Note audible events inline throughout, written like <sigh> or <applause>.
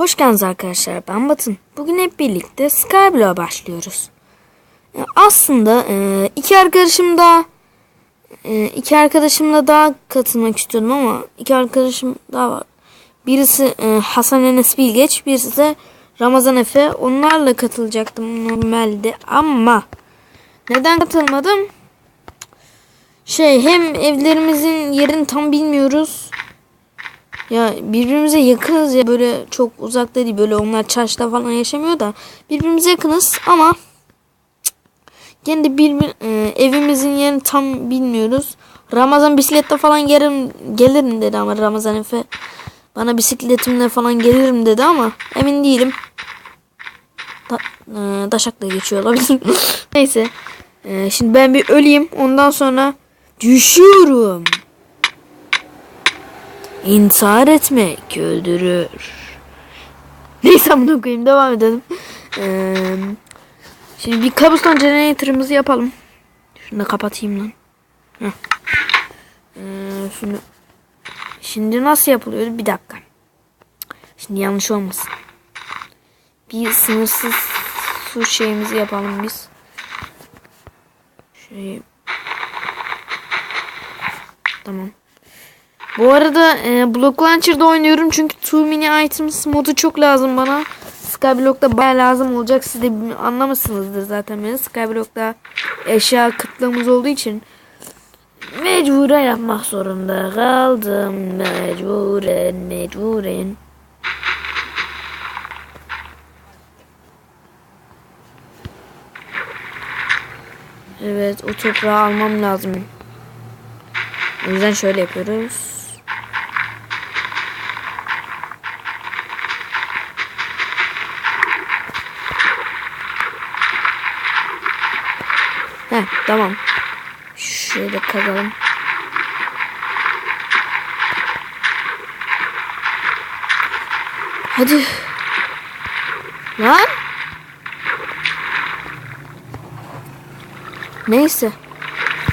Hoş geldiniz arkadaşlar. Ben Batın. Bugün hep birlikte Skyblock'a başlıyoruz. E, Aslında e, iki arkadaşım da e, iki arkadaşımla daha katılmak istiyordum ama iki arkadaşım daha var. Birisi e, Hasan Enes Bilgeç, birisi de Ramazan Efe. Onlarla katılacaktım normalde ama neden katılmadım? Şey hem evlerimizin yerini tam bilmiyoruz. Ya birbirimize yakınız ya böyle çok uzakta değil böyle onlar çarşıda falan yaşamıyor da birbirimize yakınız ama gene de bir, e, evimizin yerini tam bilmiyoruz. Ramazan bisiklette falan gelirim, gelirim dedi ama Ramazan Efe bana bisikletimle falan gelirim dedi ama emin değilim. Da, e, Daşak'la geçiyor olabilir. <laughs> Neyse. E, şimdi ben bir öleyim ondan sonra düşüyorum. İntihar etmek öldürür. Neyse amına koyayım devam edelim. Ee, şimdi bir kabuston generator'ımızı yapalım. Şunu da kapatayım lan. Ee, şunu Şimdi nasıl yapılıyor? Bir dakika. Şimdi yanlış olmasın. Bir sınırsız su şeyimizi yapalım biz. Şey. Tamam. Bu arada e, Block Launcher'da oynuyorum çünkü Two Mini Items modu çok lazım bana. Skyblock'ta baya lazım olacak. Siz de anlamışsınızdır zaten beni. Skyblock'ta eşya kıtlığımız olduğu için mecburen yapmak zorunda kaldım. Mecburen, mecburen. Evet o toprağı almam lazım. O yüzden şöyle yapıyoruz. Heh tamam. Şöyle kazalım. Hadi. Lan. Neyse.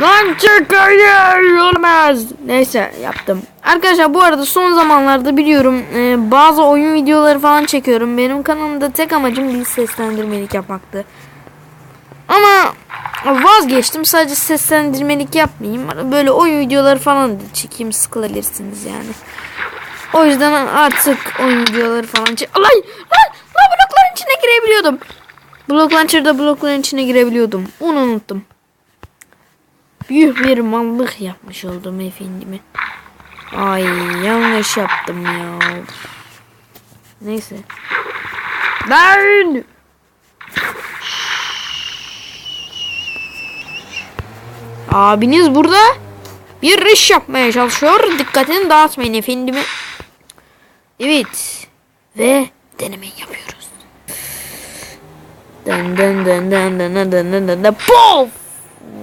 Lan çık hayır olmaz. Neyse yaptım. Arkadaşlar bu arada son zamanlarda biliyorum e, bazı oyun videoları falan çekiyorum. Benim kanalımda tek amacım bir seslendirmelik yapmaktı. Ama vazgeçtim. Sadece seslendirmelik yapmayayım. Böyle oyun videoları falan da çekeyim sıkılabilirsiniz yani. O yüzden artık oyun videoları falan çek... Alay! Lan! Lan blokların içine girebiliyordum. Blok Launcher'da blokların içine girebiliyordum. Onu unuttum. Büyük bir mallık yapmış oldum efendime. Ay yanlış yaptım ya. Neyse. Lan! Abiniz burada bir iş yapmaya çalışıyor. Dikkatini dağıtmayın efendime. Evet. Ve denemeyi yapıyoruz. Dın dın dın dın dın dın dın dın dın dın!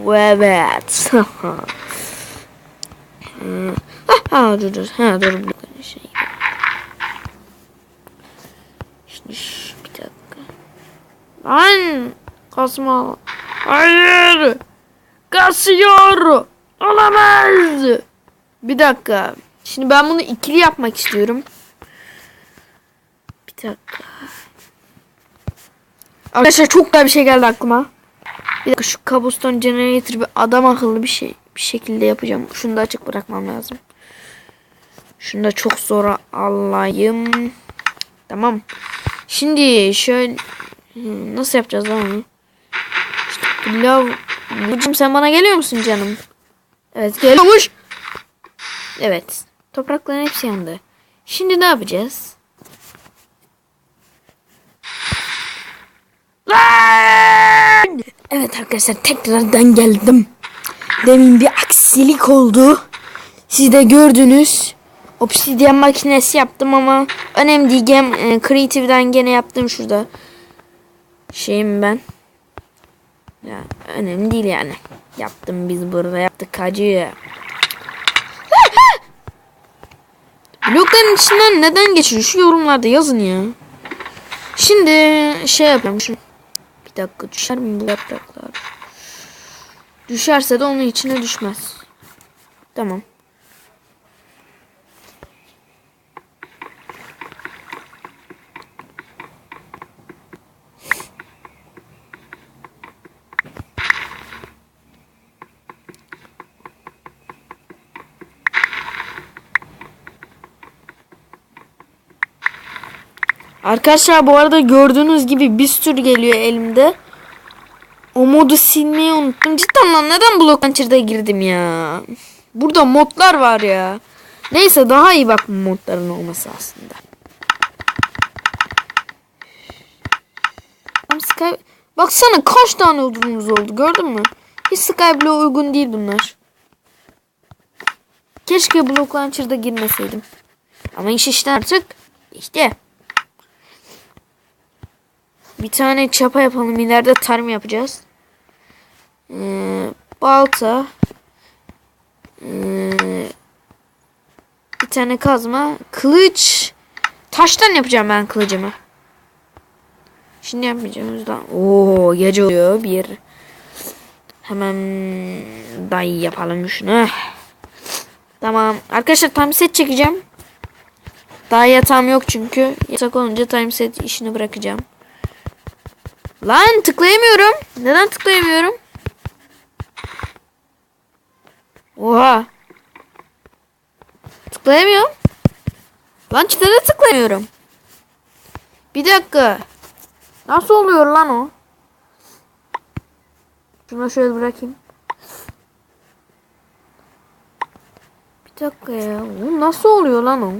Evet. <laughs> ha, dur dur. Ha dur. Şey. Şimdi bir dakika. Lan! Kasma. Hayır! Kasıyor! Olamaz! Bir dakika. Şimdi ben bunu ikili yapmak istiyorum. Bir dakika. Arkadaşlar çok güzel bir şey geldi aklıma. Bir dakika şu kabuston generator bir adam akıllı bir şey bir şekilde yapacağım. Şunu da açık bırakmam lazım. Şunu da çok zor alayım. Tamam. Şimdi şöyle Hmm, nasıl yapacağız lan onu? İşte pilav Bucum sen bana geliyor musun canım? Evet geliyormuş. Evet. Toprakların hepsi yandı. Şimdi ne yapacağız? Evet arkadaşlar tekrardan geldim. Demin bir aksilik oldu. Siz de gördünüz. Obsidian makinesi yaptım ama önemli değil. Gem, e, Creative'den gene yaptım şurada. Şeyim ben. Ya önemli değil yani. Yaptım biz burada yaptık hacı. <laughs> Blokların içinden neden geçiyor? Şu yorumlarda yazın ya. Şimdi şey yapıyorum. Şu... Bir dakika düşer mi bu yapraklar? Düşerse de onun içine düşmez. Tamam. Arkadaşlar bu arada gördüğünüz gibi bir sürü geliyor elimde. O modu silmeyi unuttum. Cidden lan neden Block Launcher'da girdim ya? Burada modlar var ya. Neyse daha iyi bak modların olması aslında. Tam Sky... Baksana kaç tane odunumuz oldu gördün mü? Hiç Skyblock'a uygun değil bunlar. Keşke Block Launcher'da girmeseydim. Ama iş işte artık. İşte. Bir tane çapa yapalım. İleride tarım yapacağız. Ee, balta. Ee, bir tane kazma. Kılıç. Taştan yapacağım ben kılıcımı. Şimdi yapmayacağım. yüzden- Oo gece oluyor bir. Hemen dayı yapalım şunu. Tamam. Arkadaşlar time set çekeceğim. Daha yatağım yok çünkü. Yatak olunca time set işini bırakacağım. Lan tıklayamıyorum. Neden tıklayamıyorum? Oha. Tıklayamıyorum. Lan çiftede tıklayamıyorum. Bir dakika. Nasıl oluyor lan o? Şunu şöyle bırakayım. Bir dakika ya. O nasıl oluyor lan o?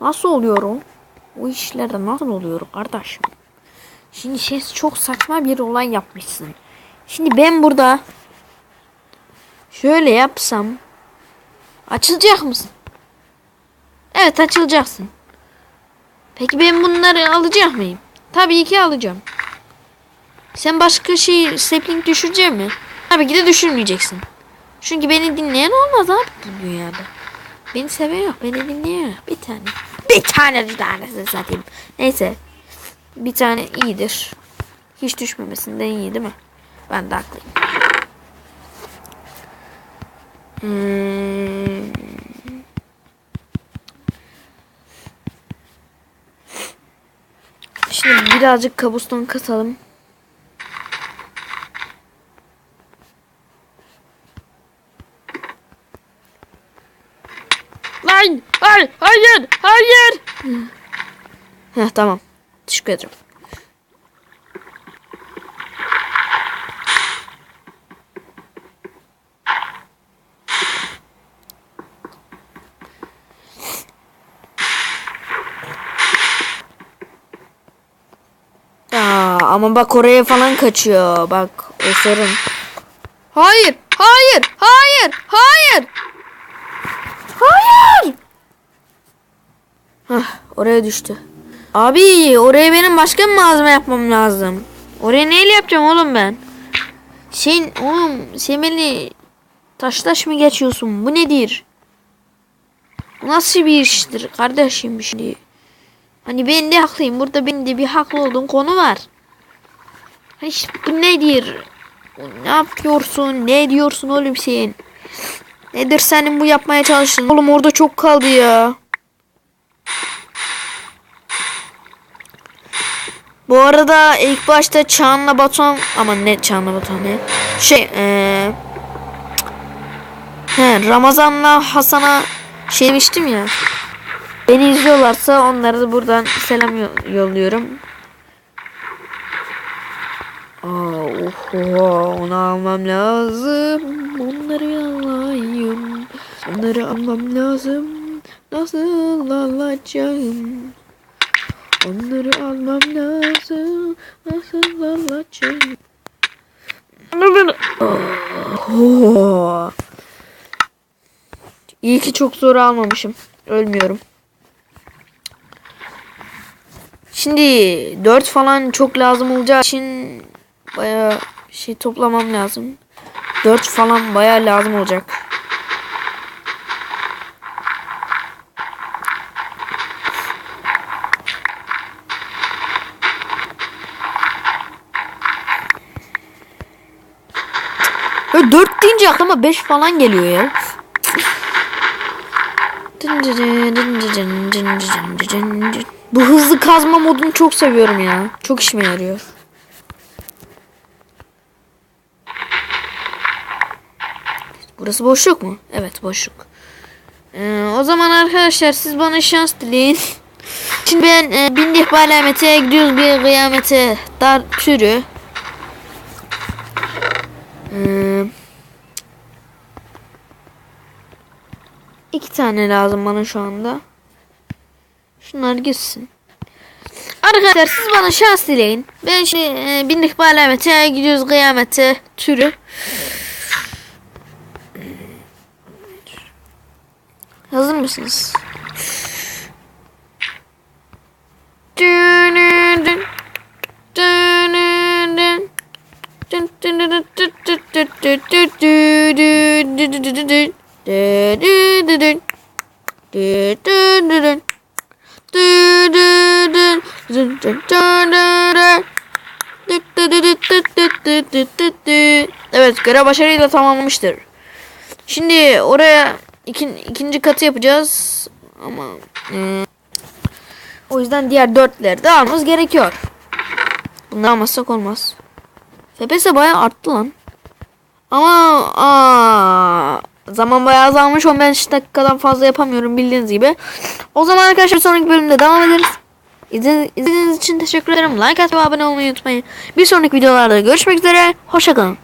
Nasıl oluyor o? O işlerde nasıl oluyor kardeşim? Şimdi şey çok saçma bir olay yapmışsın. Şimdi ben burada şöyle yapsam açılacak mısın? Evet açılacaksın. Peki ben bunları alacak mıyım? Tabii ki alacağım. Sen başka şey sapling düşürecek mi? Tabii ki de düşürmeyeceksin. Çünkü beni dinleyen olmaz abi bu dünyada. Beni seven yok. Beni dinleyen yok. Bir tane. Bir tane bir tanesini satayım. Neyse. Bir tane iyidir. Hiç düşmemesinden iyi değil mi? Ben de haklıyım. Hmm. Şimdi birazcık kabuston katalım. Lan! Hayır! Hayır! Hayır! Heh, tamam. Teşekkür ederim. Aa, ama bak oraya falan kaçıyor. Bak o sorun. Hayır! Hayır! Hayır! Hayır! Hayır! Hah, oraya düştü. Abi oraya benim başka bir malzeme yapmam lazım. Oraya neyle yapacağım oğlum ben? Sen oğlum sen beni taş taş mı geçiyorsun? Bu nedir? Nasıl bir iştir kardeşim şimdi? Hani ben de haklıyım. Burada benim de bir haklı olduğum konu var. İşte bu nedir? Ne yapıyorsun? Ne diyorsun oğlum sen? Nedir senin bu yapmaya çalıştığın? Oğlum orada çok kaldı ya. Bu arada ilk başta Çağan'la Batuhan ama ne Çağan'la Batuhan ne? Şey eee He Ramazan'la Hasan'a şey demiştim ya. Beni izliyorlarsa onlara da buradan selam yo- yolluyorum. Aa, oho, onu almam lazım. Onları alayım. Onları almam lazım. Nasıl alacağım? Onları almam lazım. Nasıl alacağım? Oh. İyi ki çok zor almamışım. Ölmüyorum. Şimdi 4 falan çok lazım olacağı için baya şey toplamam lazım. 4 falan baya lazım olacak. Böyle 4 deyince aklıma 5 falan geliyor ya. Bu hızlı kazma modunu çok seviyorum ya. Çok işime yarıyor. Burası boşluk mu? Evet boşluk. Ee, o zaman arkadaşlar siz bana şans dileyin. Şimdi ben e, bindik bu alamete gidiyoruz bir kıyamete dar türü. Ee, iki tane lazım bana şu anda. Şunlar gitsin. Arkadaşlar siz bana şans dileyin. Ben şimdi e, bindik bu alamete gidiyoruz kıyamete türü. Hazır mısınız? Görev başarıyla tamamlamıştır. Şimdi oraya ikin, ikinci katı yapacağız. Ama e, o yüzden diğer dörtleri de almamız gerekiyor. Bunları almazsak olmaz. FPS bayağı arttı lan. Ama aa, zaman bayağı azalmış. 15 dakikadan fazla yapamıyorum bildiğiniz gibi. O zaman arkadaşlar sonraki bölümde devam ederiz. İzlediğiniz için teşekkür ederim. Like atmayı abone olmayı unutmayın. Bir sonraki videolarda görüşmek üzere. Hoşçakalın.